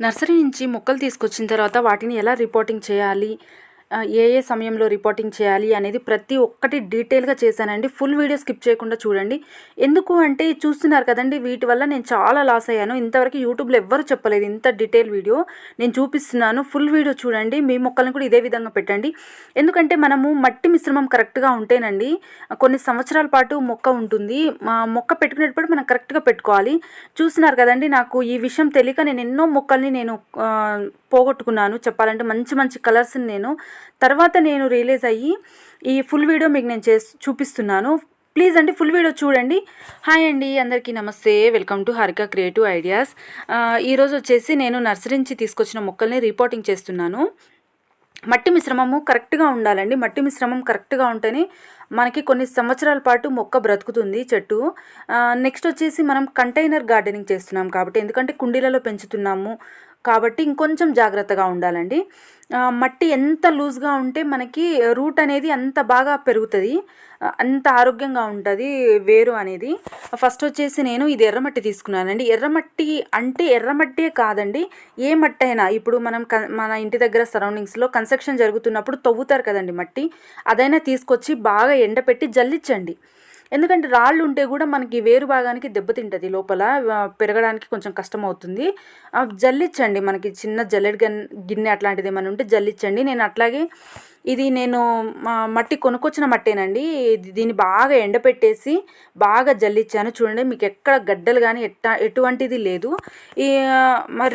Nursery నుంచి మొక్కలు తీసుకొచ్చిన తర్వాత వాటిని ఎలా రిపోర్టింగ్ చేయాలి? ఏ ఏ సమయంలో రిపోర్టింగ్ చేయాలి అనేది ప్రతి ఒక్కటి డీటెయిల్గా చేశానండి. ఫుల్ వీడియో స్కిప్ చేయకుండా చూడండి. ఎందుకు అంటే చూస్తున్నారు కదండి వీటి వల్ల నేను చాలా లాస్ అయ్యాను. ఇంతవరకు యూట్యూబ్లో ఎవ్వరు చెప్పలేదు ఇంత డీటెయిల్ వీడియో నేను చూపిస్తున్నాను. ఫుల్ వీడియో చూడండి. మీ మొక్కలను కూడా ఇదే విధంగా పెట్టండి. ఎందుకంటే మనము మట్టి మిశ్రమం కరెక్ట్గా ఉంటేనండి కొన్ని సంవత్సరాల పాటు మొక్క ఉంటుంది. మా మొక్క పెట్టుకునేటప్పుడు మనం కరెక్ట్గా పెట్టుకోవాలి. చూస్తున్నారు కదండి నాకు ఈ విషయం తెలియక నేను ఎన్నో మొక్కల్ని నేను పోగొట్టుకున్నాను. చెప్పాలంటే మంచి మంచి కలర్స్ని నేను. తర్వాత నేను రియలైజ్ అయ్యి ఈ ఫుల్ వీడియో మీకు నేను చేసి చూపిస్తున్నాను. ప్లీజ్ అండి ఫుల్ వీడియో చూడండి. హాయ్ అండి అందరికీ నమస్తే. Welcome to Harika creative ideas. ఈరోజు వచ్చేసి నేను నర్సరీ నుంచి తీసుకొచ్చిన మొక్కల్ని రిపోర్టింగ్ చేస్తున్నాను. మట్టి మిశ్రమము కరెక్ట్గా ఉండాలండి. మట్టి మిశ్రమం కరెక్ట్గా ఉంటేనే మనకి కొన్ని సంవత్సరాల పాటు మొక్క బ్రతుకుతుంది చెట్టు. నెక్స్ట్ వచ్చేసి మనం కంటైనర్ గార్డెనింగ్ చేస్తున్నాం కాబట్టి. ఎందుకంటే కుండీలలో పెంచుతున్నాము. కాబట్టి ఇంకొంచెం జాగ్రత్తగా ఉండాలండి. మట్టి ఎంత లూజ్గా ఉంటే మనకి రూట్ అనేది అంత బాగా పెరుగుతుంది. అంత ఆరోగ్యంగా ఉంటుంది వేరు అనేది. ఫస్ట్ వచ్చేసి నేను ఇది ఎర్రమట్టి తీసుకున్నానండి. ఎర్రమట్టి అంటే ఎర్రమట్టే కాదండి. ఏ మట్టి అయినా ఇప్పుడు మనం క- మన ఇంటి దగ్గర సరౌండింగ్స్లో కన్స్ట్రక్షన్ జరుగుతున్నప్పుడు తవ్వుతారు కదండి మట్టి. అదైనా తీసుకొచ్చి బాగా ఎండపెట్టి జల్లించండి. ఎందుకంటే రాళ్ళు ఉంటే కూడా మనకి వేరు భాగానికి దెబ్బతింటుంది లోపల పెరగడానికి కొంచెం కష్టం అవుతుంది జల్లించండి మనకి చిన్న జల్లెడ గన్ గిన్నె అట్లాంటిది ఏమైనా ఉంటే జల్లించండి నేను అట్లాగే ఇది నేను మా మట్టి కొనుక్కొచ్చిన మట్టేనండి. దీన్ని బాగా ఎండపెట్టేసి బాగా జల్లిచ్చాను. చూడండి మీకు ఎక్కడ గడ్డలు కానీ ఎట్ట ఎటువంటిది లేదు. ఈ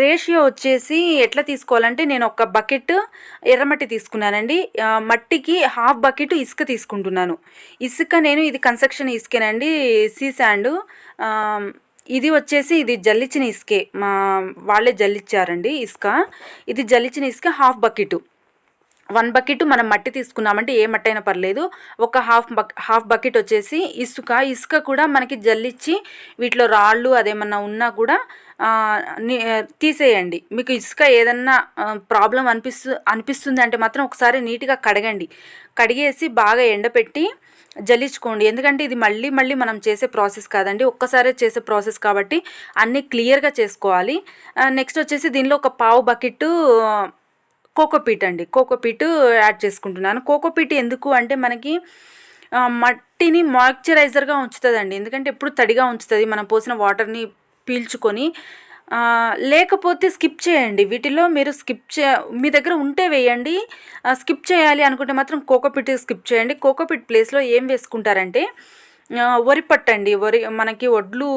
రేషియో వచ్చేసి ఎట్లా తీసుకోవాలంటే నేను ఒక బకెట్ ఎర్రమట్టి తీసుకున్నానండి. మట్టికి హాఫ్ బకెట్ ఇసుక తీసుకుంటున్నాను. ఇసుక నేను ఇది కన్స్ట్రక్షన్ ఇసుకేనండి సీ శాండ్. ఇది వచ్చేసి ఇది జల్లించిన ఇసుకే. మా వాళ్ళే జల్లిచ్చారండి ఇసుక. ఇది జల్లిచిన ఇసుక హాఫ్ బకెట్. వన్ బకెట్ మనం మట్టి తీసుకున్నామంటే ఏ మట్టి అయినా పర్లేదు. ఒక హాఫ్ బక్ హాఫ్ బకెట్ వచ్చేసి ఇసుక. ఇసుక కూడా మనకి జల్లిచ్చి వీటిలో రాళ్ళు అదేమన్నా ఉన్నా కూడా తీసేయండి. మీకు ఇసుక ఏదన్నా ప్రాబ్లం అనిపిస్తు అనిపిస్తుంది అంటే మాత్రం ఒకసారి నీట్గా కడగండి. కడిగేసి బాగా ఎండపెట్టి జల్లించుకోండి. ఎందుకంటే ఇది మళ్ళీ మళ్ళీ మనం చేసే ప్రాసెస్ కాదండి. ఒక్కసారే చేసే ప్రాసెస్ కాబట్టి అన్నీ క్లియర్గా చేసుకోవాలి. నెక్స్ట్ వచ్చేసి దీనిలో ఒక పావు బకెట్ కోకోపీట్ అండి. కోకోపీట్ యాడ్ చేసుకుంటున్నాను. కోకోపీట్ ఎందుకు అంటే మనకి మట్టిని మాయిశ్చరైజర్గా ఉంచుతుందండి. ఎందుకంటే ఎప్పుడు తడిగా ఉంచుతుంది. మనం పోసిన వాటర్ని పీల్చుకొని లేకపోతే స్కిప్ చేయండి. వీటిలో మీరు స్కిప్ చే మీ దగ్గర ఉంటే వేయండి. స్కిప్ చేయాలి అనుకుంటే మాత్రం కోకోపీట్ స్కిప్ చేయండి. కోకోపీట్ ప్లేస్లో ఏం వేసుకుంటారంటే వరి పట్టు అండి వరి మనకి వడ్లు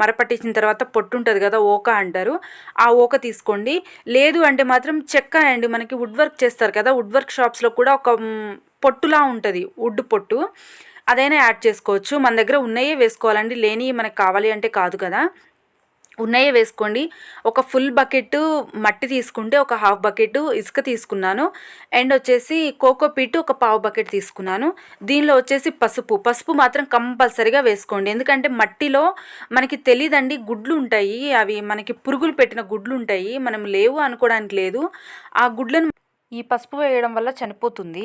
మరపట్టించిన తర్వాత పొట్టు ఉంటుంది కదా ఓక అంటారు. ఆ ఓక తీసుకోండి. లేదు అంటే మాత్రం చెక్క అండి. మనకి వుడ్ వర్క్ చేస్తారు కదా వుడ్ వర్క్ షాప్స్లో కూడా ఒక పొట్టులా ఉంటుంది. వుడ్ పొట్టు. అదైనా యాడ్ చేసుకోవచ్చు. మన దగ్గర ఉన్నాయే వేసుకోవాలండి. లేని మనకు కావాలి అంటే కాదు కదా. ఉన్నాయే వేసుకోండి. ఒక ఫుల్ బకెట్ మట్టి తీసుకుంటే ఒక హాఫ్ బకెట్ ఇసుక తీసుకున్నాను. అండ్ వచ్చేసి కోకో పీట్ ఒక పావు బకెట్ తీసుకున్నాను. దీనిలో వచ్చేసి పసుపు. పసుపు మాత్రం కంపల్సరీగా వేసుకోండి. ఎందుకంటే మట్టిలో మనకి తెలియదండి గుడ్లు ఉంటాయి. అవి మనకి పురుగులు పెట్టిన గుడ్లు ఉంటాయి. మనం లేవు అనుకోవడానికి లేదు. ఆ గుడ్లను ఈ పసుపు వేయడం వల్ల చనిపోతుంది.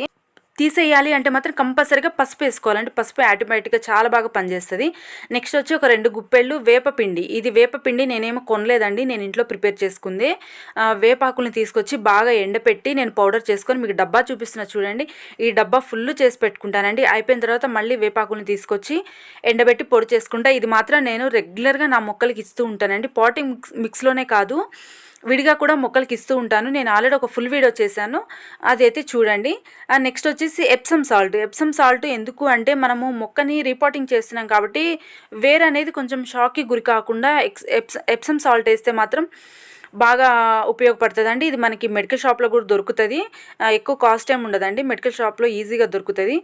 తీసేయాలి అంటే మాత్రం కంపల్సరీగా పసుపు వేసుకోవాలంటే పసుపు ఆటోమేటిక్గా చాలా బాగా పనిచేస్తుంది. నెక్స్ట్ వచ్చి ఒక రెండు గుప్పెళ్ళు వేపపిండి ఇది వేపపిండి నేనేమో కొనలేదండి. నేను ఇంట్లో ప్రిపేర్ చేసుకుంది. వేపాకుల్ని తీసుకొచ్చి బాగా ఎండపెట్టి నేను పౌడర్ చేసుకొని మీకు డబ్బా చూపిస్తున్నా చూడండి. ఈ డబ్బా ఫుల్ చేసి పెట్టుకుంటానండి. అయిపోయిన తర్వాత మళ్ళీ వేపాకుల్ని తీసుకొచ్చి ఎండబెట్టి పొడి చేసుకుంటా. ఇది మాత్రం నేను రెగ్యులర్గా నా మొక్కలకి ఇస్తూ ఉంటానండి. పాటింగ్ మిక్స్ మిక్స్లోనే కాదు. విడిగా కూడా మొక్కలకి ఇస్తూ ఉంటాను. నేను ఆల్రెడీ ఒక ఫుల్ వీడియో చేశాను. అదైతే చూడండి. నెక్స్ట్ వచ్చేసి ఎప్సమ్ సాల్ట్. ఎప్సమ్ సాల్ట్ ఎందుకు అంటే మనము మొక్కని రిపోర్టింగ్ చేస్తున్నాం కాబట్టి వేర్ అనేది కొంచెం షాక్కి గురి కాకుండా ఎక్స్ ఎప్సమ్ సాల్ట్ వేస్తే మాత్రం బాగా ఉపయోగపడుతుందండి. ఇది మనకి మెడికల్ షాప్లో కూడా దొరుకుతుంది. ఎక్కువ కాస్ట్ ఏమి ఉండదండి. మెడికల్ షాప్లో ఈజీగా దొరుకుతుంది.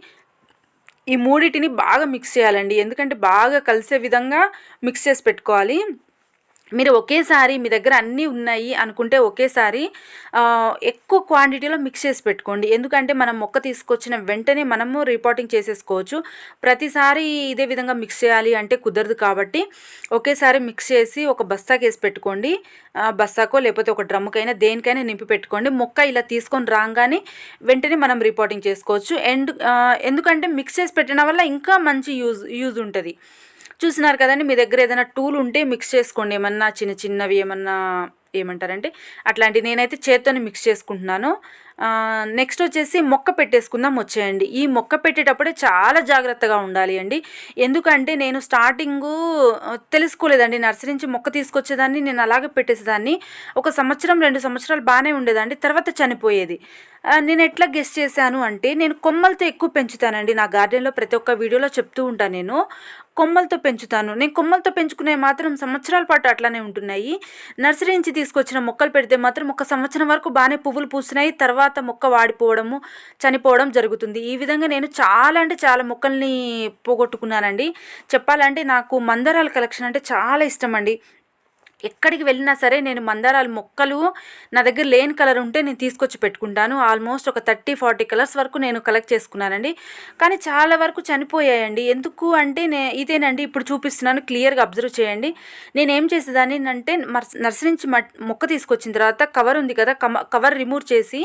ఈ మూడింటిని బాగా మిక్స్ చేయాలండి. ఎందుకంటే బాగా కలిసే విధంగా మిక్స్ చేసి పెట్టుకోవాలి. మీరు ఒకేసారి మీ దగ్గర అన్నీ ఉన్నాయి అనుకుంటే ఒకేసారి ఎక్కువ క్వాంటిటీలో మిక్స్ చేసి పెట్టుకోండి. ఎందుకంటే మనం మొక్క తీసుకొచ్చిన వెంటనే మనము రిపోర్టింగ్ చేసేసుకోవచ్చు. ప్రతిసారి ఇదే విధంగా మిక్స్ చేయాలి అంటే కుదరదు కాబట్టి ఒకేసారి మిక్స్ చేసి ఒక బస్తాకి వేసి పెట్టుకోండి. బస్తాకో లేకపోతే ఒక డ్రమ్కైనా దేనికైనా నింపి పెట్టుకోండి. మొక్క ఇలా తీసుకొని రాగానే వెంటనే మనం రిపోర్టింగ్ చేసుకోవచ్చు. అండ్ ఎందుకంటే మిక్స్ చేసి పెట్టడం వల్ల ఇంకా మంచి యూజ్ యూజ్ ఉంటుంది. చూసినారు కదండి మీ దగ్గర ఏదైనా టూల్ ఉంటే మిక్స్ చేసుకోండి. ఏమన్నా చిన్న చిన్నవి ఏమన్నా ఏమంటారంటే అట్లాంటి నేనైతే చేత్తోనే మిక్స్ చేసుకుంటున్నాను. నెక్స్ట్ వచ్చేసి మొక్క పెట్టేసుకుందాం వచ్చేయండి. ఈ మొక్క పెట్టేటప్పుడే చాలా జాగ్రత్తగా ఉండాలి అండి. ఎందుకంటే నేను స్టార్టింగు తెలుసుకోలేదండి. నర్సరీ నుంచి మొక్క తీసుకొచ్చేదాన్ని నేను అలాగే పెట్టేసేదాన్ని. ఒక సంవత్సరం రెండు సంవత్సరాలు బాగానే ఉండేదండి. తర్వాత చనిపోయేది. నేను ఎట్లా గెస్ట్ చేశాను అంటే నేను కొమ్మలతో ఎక్కువ పెంచుతానండి. నా గార్డెన్లో ప్రతి ఒక్క వీడియోలో చెప్తూ ఉంటాను నేను. కొమ్మలతో పెంచుతాను. నేను కొమ్మలతో పెంచుకునే మాత్రం సంవత్సరాల పాటు అట్లానే ఉంటున్నాయి. నర్సరీ నుంచి తీసుకొచ్చిన మొక్కలు పెడితే మాత్రం ఒక సంవత్సరం వరకు బాగానే పువ్వులు పూస్తున్నాయి. తర్వాత మొక్క వాడిపోవడము చనిపోవడం జరుగుతుంది. ఈ విధంగా నేను చాలా అంటే చాలా మొక్కల్ని పోగొట్టుకున్నానండి. చెప్పాలంటే నాకు మందరాల కలెక్షన్ అంటే చాలా ఇష్టం అండి. ఎక్కడికి వెళ్ళినా సరే నేను మందారాల మొక్కలు నా దగ్గర లేని కలర్ ఉంటే నేను తీసుకొచ్చి పెట్టుకుంటాను. ఆల్మోస్ట్ ఒక థర్టీ ఫార్టీ కలర్స్ వరకు నేను కలెక్ట్ చేసుకున్నానండి. కానీ చాలా వరకు చనిపోయాయండి. ఎందుకు అంటే నే ఇదేనండి ఇప్పుడు చూపిస్తున్నాను క్లియర్గా అబ్జర్వ్ చేయండి. నేను ఏం చేసేదాన్ని అంటే నర్సరీ నుంచి మొక్క తీసుకొచ్చిన తర్వాత కవర్ ఉంది కదా కవర్ రిమూవ్ చేసి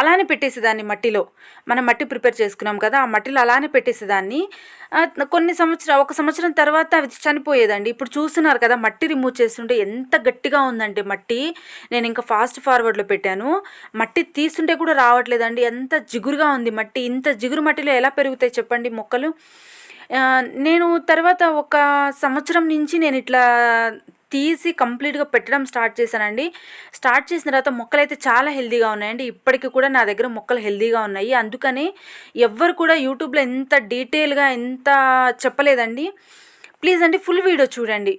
అలానే పెట్టేసేదాన్ని మట్టిలో. మనం మట్టి ప్రిపేర్ చేసుకున్నాం కదా ఆ మట్టిలో అలానే పెట్టేసేదాన్ని. కొన్ని సంవత్సరం ఒక సంవత్సరం తర్వాత అది చనిపోయేదండి. ఇప్పుడు చూస్తున్నారు కదా మట్టి రిమూవ్ చేస్తుంటే ఎంత గట్టిగా ఉందండి మట్టి. నేను ఇంకా ఫాస్ట్ ఫార్వర్డ్లో పెట్టాను. మట్టి తీస్తుంటే కూడా రావట్లేదండి. ఎంత జిగురుగా ఉంది మట్టి. ఇంత జిగురు మట్టిలో ఎలా పెరుగుతాయి చెప్పండి మొక్కలు? నేను తర్వాత ఒక సంవత్సరం నుంచి నేను ఇట్లా తీసి కంప్లీట్గా పెట్టడం స్టార్ట్ చేశానండి. స్టార్ట్ చేసిన తర్వాత మొక్కలు అయితే చాలా హెల్దీగా ఉన్నాయండి. ఇప్పటికి కూడా నా దగ్గర మొక్కలు హెల్దీగా ఉన్నాయి. అందుకని ఎవ్వరు కూడా యూట్యూబ్లో ఎంత డీటెయిల్గా ఎంత చెప్పలేదండి. ప్లీజ్ అండి ఫుల్ వీడియో చూడండి.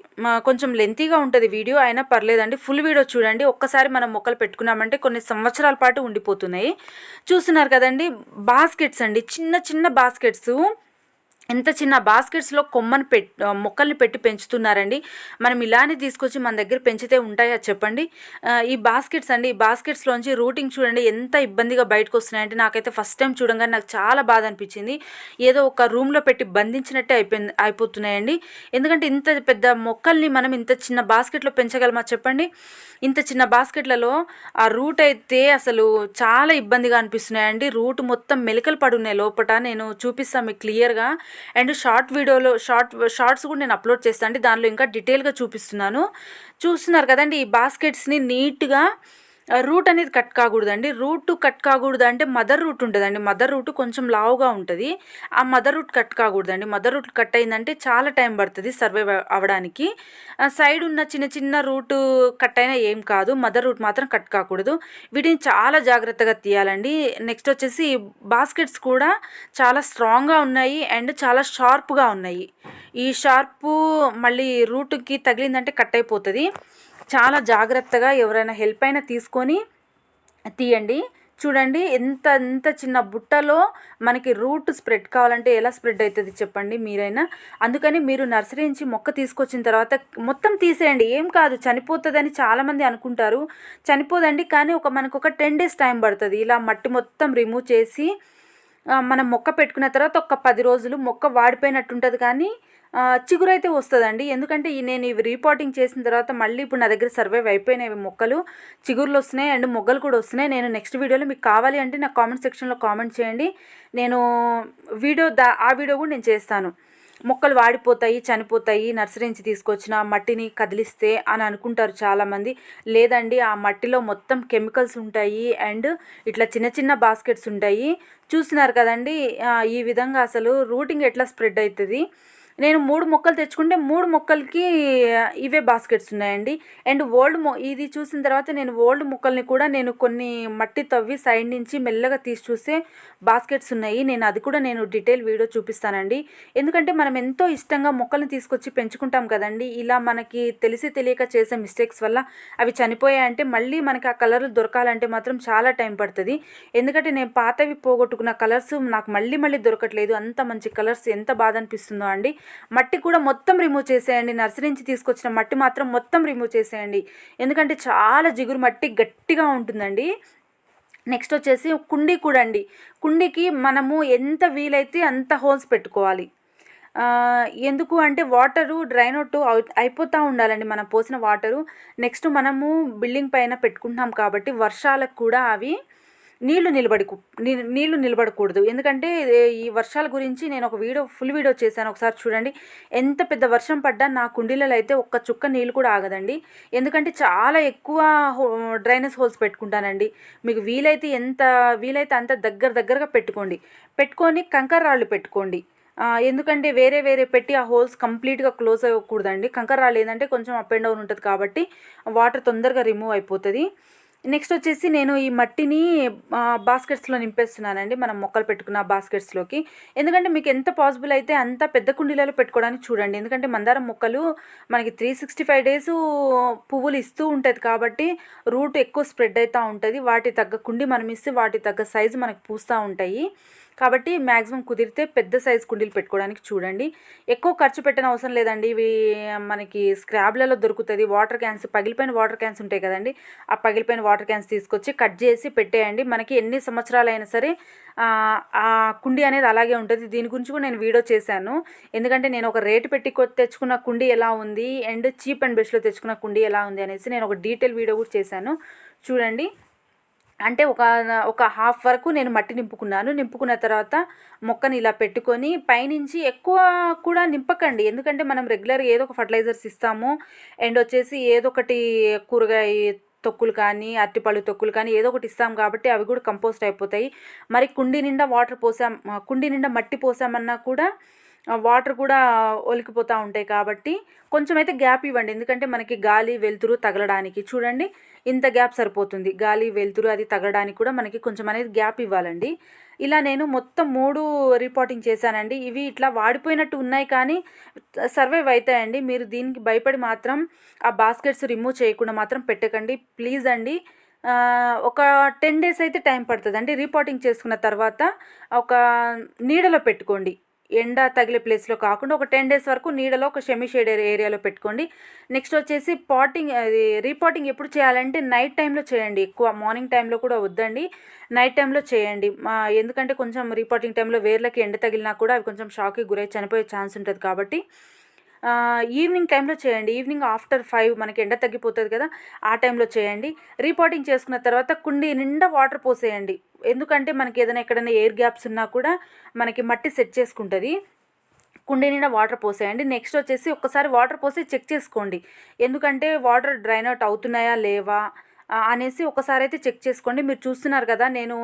కొంచెం లెంతీగా ఉంటుంది వీడియో అయినా పర్లేదండి. ఫుల్ వీడియో చూడండి. ఒక్కసారి మనం మొక్కలు పెట్టుకున్నామంటే కొన్ని సంవత్సరాల పాటు ఉండిపోతున్నాయి. చూస్తున్నారు కదండి బాస్కెట్స్ అండి. చిన్న చిన్న బాస్కెట్స్. ఎంత చిన్న బాస్కెట్స్లో కొమ్మని పెట్ మొక్కల్ని పెట్టి పెంచుతున్నారండి. మనం ఇలానే తీసుకొచ్చి మన దగ్గర పెంచితే ఉంటాయా చెప్పండి? ఈ బాస్కెట్స్ అండి ఈ బాస్కెట్స్లోంచి రూటింగ్ చూడండి ఎంత ఇబ్బందిగా బయటకు వస్తున్నాయంటే నాకైతే ఫస్ట్ టైం చూడంగానే నాకు చాలా బాధ అనిపించింది. ఏదో ఒక రూమ్లో పెట్టి బంధించినట్టే అయిపోయింది అయిపోతున్నాయండి. ఎందుకంటే ఇంత పెద్ద మొక్కల్ని మనం ఇంత చిన్న బాస్కెట్లో పెంచగలమా చెప్పండి? ఇంత చిన్న బాస్కెట్లలో ఆ రూట్ అయితే అసలు చాలా ఇబ్బందిగా అనిపిస్తున్నాయండి. రూట్ మొత్తం మెలికలు పడున్నాయి లోపల నేను చూపిస్తాను మీకు క్లియర్గా అండ్ షార్ట్ వీడియోలో షార్ట్ షార్ట్స్ కూడా నేను అప్లోడ్ చేస్తాను అండి దానిలో ఇంకా డీటెయిల్గా చూపిస్తున్నాను. చూస్తున్నారు కదండి ఈ బాస్కెట్స్ని నీట్గా రూట్ అనేది కట్ కాకూడదండి. రూట్ కట్ కాకూడదు అంటే మదర్ రూట్ ఉంటుందండి. మదర్ రూట్ కొంచెం లావుగా ఉంటుంది. ఆ మదర్ రూట్ కట్ కాకూడదండి. మదర్ రూట్ కట్ అయిందంటే చాలా టైం పడుతుంది సర్వైవ్ అవ్వడానికి సైడ్ ఉన్న చిన్న చిన్న రూట్ కట్ అయినా ఏం కాదు. మదర్ రూట్ మాత్రం కట్ కాకూడదు. వీటిని చాలా జాగ్రత్తగా తీయాలండి. నెక్స్ట్ వచ్చేసి బాస్కెట్స్ కూడా చాలా స్ట్రాంగ్గా ఉన్నాయి అండ్ చాలా షార్ప్గా ఉన్నాయి. ఈ షార్పు మళ్ళీ రూట్కి తగిలిందంటే కట్ అయిపోతుంది. చాలా జాగ్రత్తగా ఎవరైనా హెల్ప్ అయినా తీసుకొని తీయండి. చూడండి ఎంత ఎంత చిన్న బుట్టలో మనకి రూట్ స్ప్రెడ్ కావాలంటే ఎలా స్ప్రెడ్ అవుతుంది చెప్పండి మీరైనా. అందుకని మీరు నర్సరీ నుంచి మొక్క తీసుకొచ్చిన తర్వాత మొత్తం తీసేయండి. ఏం కాదు చనిపోతుందని చాలామంది అనుకుంటారు. చనిపోదండి కానీ ఒక మనకు ఒక టెన్ డేస్ టైం పడుతుంది. ఇలా మట్టి మొత్తం రిమూవ్ చేసి మనం మొక్క పెట్టుకున్న తర్వాత ఒక పది రోజులు మొక్క వాడిపోయినట్టు ఉంటుంది కానీ చిగురైతే వస్తుందండి. ఎందుకంటే నేను ఇవి రీపోర్టింగ్ చేసిన తర్వాత మళ్ళీ ఇప్పుడు నా దగ్గర సర్వైవ్ అయిపోయినాయి మొక్కలు. చిగురులు వస్తున్నాయి అండ్ మొగ్గలు కూడా వస్తున్నాయి. నేను నెక్స్ట్ వీడియోలో మీకు కావాలి అంటే నాకు కామెంట్ సెక్షన్లో కామెంట్ చేయండి. నేను వీడియో దా ఆ వీడియో కూడా నేను చేస్తాను. మొక్కలు వాడిపోతాయి చనిపోతాయి నర్సరీ నుంచి తీసుకొచ్చిన మట్టిని కదిలిస్తే అని అనుకుంటారు చాలామంది. లేదండి ఆ మట్టిలో మొత్తం కెమికల్స్ ఉంటాయి అండ్ ఇట్లా చిన్న చిన్న బాస్కెట్స్ ఉంటాయి. చూస్తున్నారు కదండి ఈ విధంగా అసలు రూటింగ్ ఎట్లా స్ప్రెడ్ అవుతుంది? నేను మూడు మొక్కలు తెచ్చుకుంటే మూడు మొక్కలకి ఇవే బాస్కెట్స్ ఉన్నాయండి. అండ్ ఓల్డ్ మొ ఇది చూసిన తర్వాత నేను ఓల్డ్ మొక్కల్ని కూడా నేను కొన్ని మట్టి తవ్వి సైడ్ నుంచి మెల్లగా తీసి చూస్తే బాస్కెట్స్ ఉన్నాయి. నేను అది కూడా నేను డీటెయిల్ వీడియో చూపిస్తానండి. ఎందుకంటే మనం ఎంతో ఇష్టంగా మొక్కల్ని తీసుకొచ్చి పెంచుకుంటాం కదండి. ఇలా మనకి తెలిసి తెలియక చేసే మిస్టేక్స్ వల్ల అవి చనిపోయాయంటే మళ్ళీ మనకి ఆ కలర్లు దొరకాలంటే మాత్రం చాలా టైం పడుతుంది. ఎందుకంటే నేను పాతవి పోగొట్టుకున్న కలర్స్ నాకు మళ్ళీ మళ్ళీ దొరకట్లేదు. అంత మంచి కలర్స్ ఎంత బాధ అనిపిస్తుందో అండి. మట్టి కూడా మొత్తం రిమూవ్ చేసేయండి. నర్సరీ నుంచి తీసుకొచ్చిన మట్టి మాత్రం మొత్తం రిమూవ్ చేసేయండి. ఎందుకంటే చాలా జిగురు మట్టి గట్టిగా ఉంటుందండి. నెక్స్ట్ వచ్చేసి కుండీ కూడా అండి. కుండీకి మనము ఎంత వీలైతే అంత హోల్స్ పెట్టుకోవాలి. ఎందుకు అంటే వాటరు డ్రైన్ అవుట్ అయిపోతూ ఉండాలండి మనం పోసిన వాటరు. నెక్స్ట్ మనము బిల్డింగ్ పైన పెట్టుకుంటున్నాం కాబట్టి వర్షాలకు కూడా అవి నీళ్ళు నిలబడి నీళ్ళు నిలబడకూడదు. ఎందుకంటే ఈ వర్షాల గురించి నేను ఒక వీడియో ఫుల్ వీడియో చేశాను. ఒకసారి చూడండి. ఎంత పెద్ద వర్షం పడ్డా నా కుండీలలో అయితే ఒక్క చుక్క నీళ్ళు కూడా ఆగదండి. ఎందుకంటే చాలా ఎక్కువ డ్రైనేజ్ హోల్స్ పెట్టుకుంటానండి. మీకు వీలైతే ఎంత వీలైతే అంత దగ్గర దగ్గరగా పెట్టుకోండి. పెట్టుకొని కంకర రాళ్ళు పెట్టుకోండి. ఎందుకంటే వేరే వేరే పెట్టి ఆ హోల్స్ కంప్లీట్గా క్లోజ్ అవ్వకూడదండి. కంకర రాళ్ళు ఏంటంటే కొంచెం అప్ అండ్ డౌన్ ఉంటుంది కాబట్టి వాటర్ తొందరగా రిమూవ్ అయిపోతుంది. నెక్స్ట్ వచ్చేసి నేను ఈ మట్టిని బాస్కెట్స్లో నింపేస్తున్నానండి. మనం మొక్కలు పెట్టుకున్న బాస్కెట్స్లోకి. ఎందుకంటే మీకు ఎంత పాసిబుల్ అయితే అంత పెద్ద కుండీలలో పెట్టుకోవడానికి చూడండి. ఎందుకంటే మందారం మొక్కలు మనకి త్రీ సిక్స్టీ ఫైవ్ డేస్ పువ్వులు ఇస్తూ ఉంటుంది కాబట్టి రూట్ ఎక్కువ స్ప్రెడ్ అవుతూ ఉంటుంది. వాటి తగ్గ కుండి మనం ఇస్తే వాటి తగ్గ సైజు మనకు పూస్తూ ఉంటాయి. కాబట్టి మ్యాక్సిమం కుదిరితే పెద్ద సైజ్ కుండీలు పెట్టుకోవడానికి చూడండి. ఎక్కువ ఖర్చు పెట్టిన అవసరం లేదండి. ఇవి మనకి స్క్రాబ్లలో దొరుకుతుంది. వాటర్ క్యాన్స్ పగిలిపోయిన వాటర్ క్యాన్స్ ఉంటాయి కదండి. ఆ పగిలిపోయిన వాటర్ క్యాన్స్ తీసుకొచ్చి కట్ చేసి పెట్టేయండి. మనకి ఎన్ని సంవత్సరాలైనా సరే ఆ, కుండీ అనేది అలాగే ఉంటుంది. దీని గురించి కూడా నేను వీడియో చేశాను. ఎందుకంటే నేను ఒక రేటు పెట్టి కొ- తెచ్చుకున్న కుండీ ఎలా ఉంది? అండ్ చీప్ అండ్ బెస్ట్లో తెచ్చుకున్న కుండీ ఎలా ఉంది? అనేసి నేను ఒక డీటెయిల్ వీడియో కూడా చేశాను. చూడండి. అంటే ఒక ఒక హాఫ్ వరకు నేను మట్టి నింపుకున్నాను. నింపుకున్న తర్వాత మొక్కని ఇలా పెట్టుకొని పైనుంచి ఎక్కువ కూడా నింపకండి. ఎందుకంటే మనం రెగ్యులర్గా ఏదో ఒక ఫర్టిలైజర్స్ ఇస్తాము. అండ్ వచ్చేసి ఏదో ఒకటి కూరగాయ తొక్కులు కానీ అరటిపళ్ళు తొక్కులు కానీ ఏదో ఒకటి ఇస్తాం కాబట్టి అవి కూడా కంపోస్ట్ అయిపోతాయి. మరి కుండీ నిండా వాటర్ పోసాం కుండి నిండా మట్టి పోసామన్నా కూడా వాటర్ కూడా ఒలికిపోతూ ఉంటాయి కాబట్టి కొంచెం అయితే గ్యాప్ ఇవ్వండి. ఎందుకంటే మనకి గాలి వెలుతురు తగలడానికి. చూడండి ఇంత గ్యాప్ సరిపోతుంది. గాలి వెలుతురు అది తగ్గడానికి కూడా మనకి కొంచెం అనేది గ్యాప్ ఇవ్వాలండి. ఇలా నేను మొత్తం మూడు రిపోర్టింగ్ చేశానండి. ఇవి ఇట్లా వాడిపోయినట్టు ఉన్నాయి కానీ సర్వైవ్ అవుతాయండి మీరు దీనికి భయపడి మాత్రం ఆ బాస్కెట్స్ రిమూవ్ చేయకుండా మాత్రం పెట్టకండి. ప్లీజ్ అండి. ఒక టెన్ డేస్ అయితే టైం పడుతుందండి. రిపోర్టింగ్ చేసుకున్న తర్వాత ఒక నీడలో పెట్టుకోండి. ఎండ తగిలే ప్లేస్లో కాకుండా ఒక టెన్ డేస్ వరకు నీడలో ఒక షెమీ షేడ్ ఏరియాలో పెట్టుకోండి. నెక్స్ట్ వచ్చేసి పాటింగ్ అది రీపాటింగ్ ఎప్పుడు చేయాలంటే నైట్ టైంలో చేయండి. ఎక్కువ మార్నింగ్ టైంలో కూడా వద్దండి. నైట్ టైంలో చేయండి. మా ఎందుకంటే కొంచెం రీపాటింగ్ టైంలో వేర్లకి ఎండ తగిలినా కూడా అవి కొంచెం షాక్కి గురై చనిపోయే ఛాన్స్ ఉంటుంది కాబట్టి ఈవినింగ్ టైంలో చేయండి. ఈవినింగ్ ఆఫ్టర్ ఫైవ్ మనకి ఎండ తగ్గిపోతుంది కదా ఆ టైంలో చేయండి. రీపాటింగ్ చేసుకున్న తర్వాత కుండీ నిండా వాటర్ పోసేయండి. ఎందుకంటే మనకి ఏదైనా ఎక్కడైనా ఎయిర్ గ్యాప్స్ ఉన్నా కూడా మనకి మట్టి సెట్ చేసుకుంటుంది. కుండీ నిండా వాటర్ పోసేయండి. నెక్స్ట్ వచ్చేసి ఒక్కసారి వాటర్ పోసి చెక్ చేసుకోండి. ఎందుకంటే వాటర్ డ్రైన్ అవుట్ అవుతున్నాయా లేవా? అనేసి ఒకసారి అయితే చెక్ చేసుకోండి. మీరు చూస్తున్నారు కదా నేను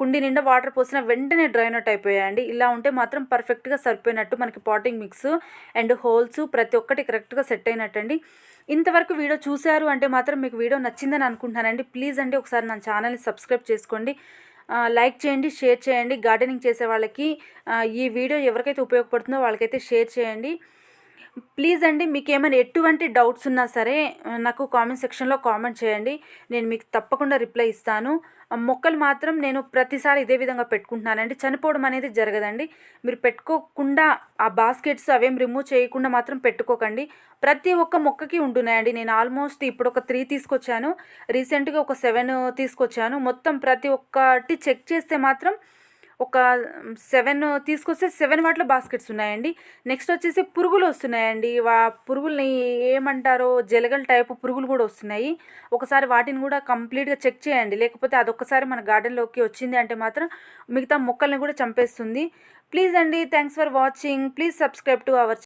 కుండీ నిండా వాటర్ పోసిన వెంటనే డ్రైన్ అవుట్ అయిపోయాయండి. ఇలా ఉంటే మాత్రం పర్ఫెక్ట్గా సరిపోయినట్టు మనకి పాటింగ్ మిక్స్ అండ్ హోల్స్ ప్రతి ఒక్కటి కరెక్ట్గా సెట్ అయినట్టండి. ఇంతవరకు వీడియో చూశారు అంటే మాత్రం మీకు వీడియో నచ్చిందని అనుకుంటున్నానండి. ప్లీజ్ అండి ఒకసారి నా ఛానల్ని సబ్స్క్రైబ్ చేసుకోండి. లైక్ చేయండి షేర్ చేయండి. గార్డెనింగ్ చేసే వాళ్ళకి ఈ వీడియో ఎవరికైతే ఉపయోగపడుతుందో వాళ్ళకైతే షేర్ చేయండి. ప్లీజ్ అండి మీకు ఏమైనా ఎటువంటి డౌట్స్ ఉన్నా సరే నాకు కామెంట్ సెక్షన్లో కామెంట్ చేయండి. నేను మీకు తప్పకుండా రిప్లై ఇస్తాను. ఆ, మొక్కలు మాత్రం నేను ప్రతిసారి ఇదే విధంగా పెట్టుకుంటున్నానండి. చనిపోవడం అనేది జరగదండి. మీరు పెట్టుకోకుండా ఆ బాస్కెట్స్ అవేం రిమూవ్ చేయకుండా మాత్రం పెట్టుకోకండి. ప్రతి ఒక్క మొక్కకి ఉంటున్నాయండి. నేను ఆల్మోస్ట్ ఇప్పుడు ఒక త్రీ తీసుకొచ్చాను. రీసెంట్గా ఒక సెవెన్ తీసుకొచ్చాను. మొత్తం ప్రతి ఒక్కటి చెక్ చేస్తే మాత్రం ఒక సెవెన్ తీసుకొస్తే సెవెన్ వాటిలో బాస్కెట్స్ ఉన్నాయండి. నెక్స్ట్ వచ్చేసి పురుగులు వస్తున్నాయండి. వా పురుగుల్ని ఏమంటారో జలగల టైపు పురుగులు కూడా వస్తున్నాయి. ఒకసారి వాటిని కూడా కంప్లీట్గా చెక్ చేయండి. లేకపోతే అదొక్కసారి మన గార్డెన్లోకి వచ్చింది అంటే మాత్రం మిగతా మొక్కల్ని కూడా చంపేస్తుంది. ప్లీజ్ అండి thanks for watching. Please subscribe to our